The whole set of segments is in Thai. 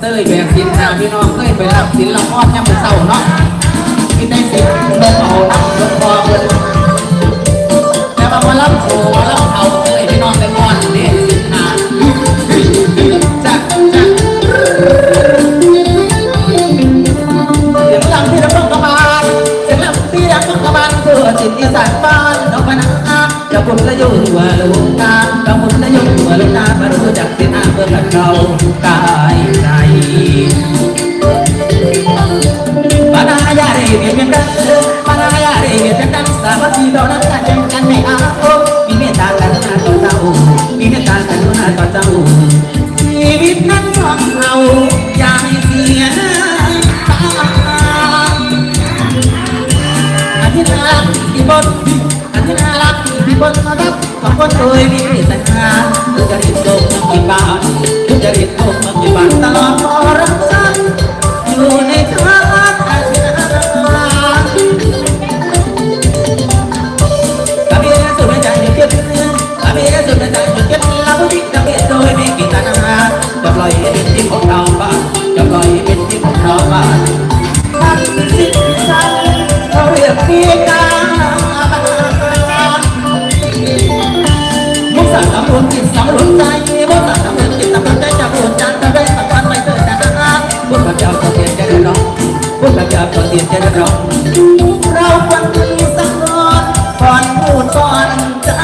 เต้ยแบบสินนางพี่น้องเคยไปรับสินละครยามมื้อเช้าเนาะมีได้สินลงเอาน้ำลงคอเพิ่นแต่ว่ามารับโผมารับเอาเต้ยพี่น้องแต่ก่อนเนี่ยสินนาจักจักเสียงลำที่ดังกระบาลเสียงลำที่ดังกระบาลเพื่อจิตอีสานบ้านน้องพนักงานจะพุ่นละยุ่งหัวลูกตา นั้นของเราอย่าให้เสียหน้าอันที่น่ารักที่บนอันที่น่ารักที่บนมารับของคนเคยมีแต่งาทุจริตโกงมากี่บาททุจริตโกงมากี่บาทตลอด จะรองเราควรมีสักก่อนก่อนพูดก่อนจะ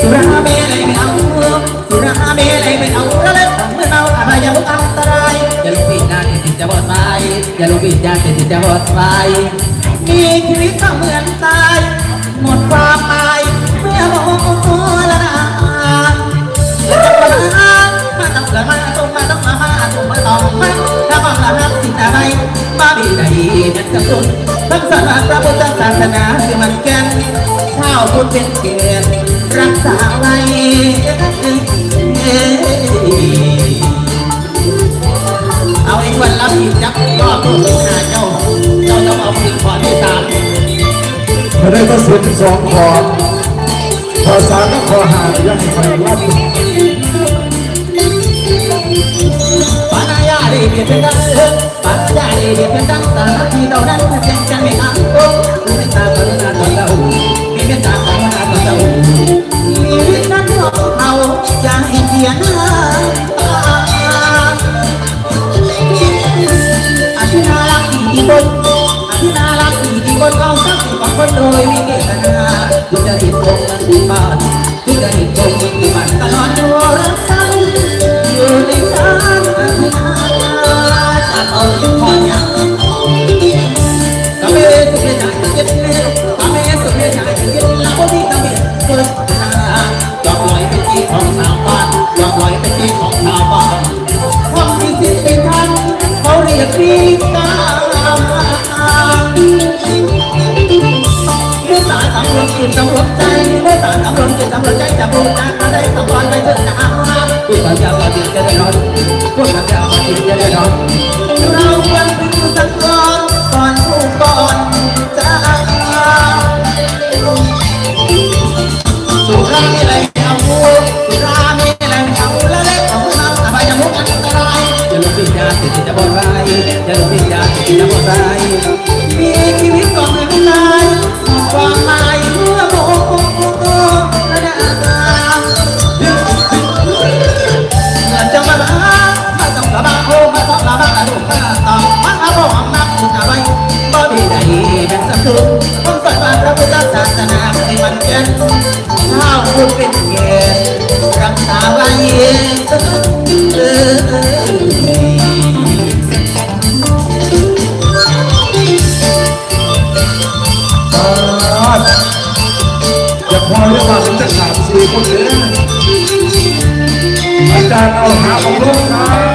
สุราเมลัยไม่เอาสุราเมลัยไม่เอาแล้วเล่นของเมื่อเราอะไรอย่าลุกอันตรายอย่าลงผิดนะติดจะบอดไปอย่าลงผิดนะติดจะบอดไปมีชีวิตก็เหมือนตาย หมดความหมายเมื่อโมละนามาต้องมาต้องมาต้องมามาต้องมาต้องมา ถ้าบังละหักสิ่งอะไรมาบีใดเป็นกำลังทั้งศาสาพระพุทธศาสนาคือมันแก่นข้าวพุทธเป็นเกียรติรักษาไว้เอาไอ้วันรับผิดจับก็ตัวสุดท้าเจ้า เจ้าต้องเอาผิดขอที่สามพระได้ก็เสียสองขอภาษาก็ขอหายังไงลั่นายาดีเบียเป็นดังปานายาดีเบียเป็นดังสาที่เรานั้นเป็นกันไม่อาโอ้มีเมตตากรุณาต่อเรามีเมตตากรุณาต่อเราชีวินั้นของเราอย่าให้เสียหน้าอาที่น่ารักที่บนอาที่น่ารักที่บนเอาสักสิ่งของคนโดยมีเกต เขาเรียกพี่กาเมื่อสารสำรวจจิตสำรวมใจเมื่อสารสำรวมจิตสำรวมใจ พิจารณาจะบอมีชีวิตก่อนไม่ตายหมดความหมายเมื่อโมโหระดับเงินจะมาบ้ามาต้องกระบาโคมาต้องกระบาลูกมาต้องมาเอาบ่องนับคุณอะไรบ่มีใดเป็นสักทุกต้องสอนว่าพระพุทธศาสนาให้มันเกิน จานเอาจารย์เอาหาของลูกนะ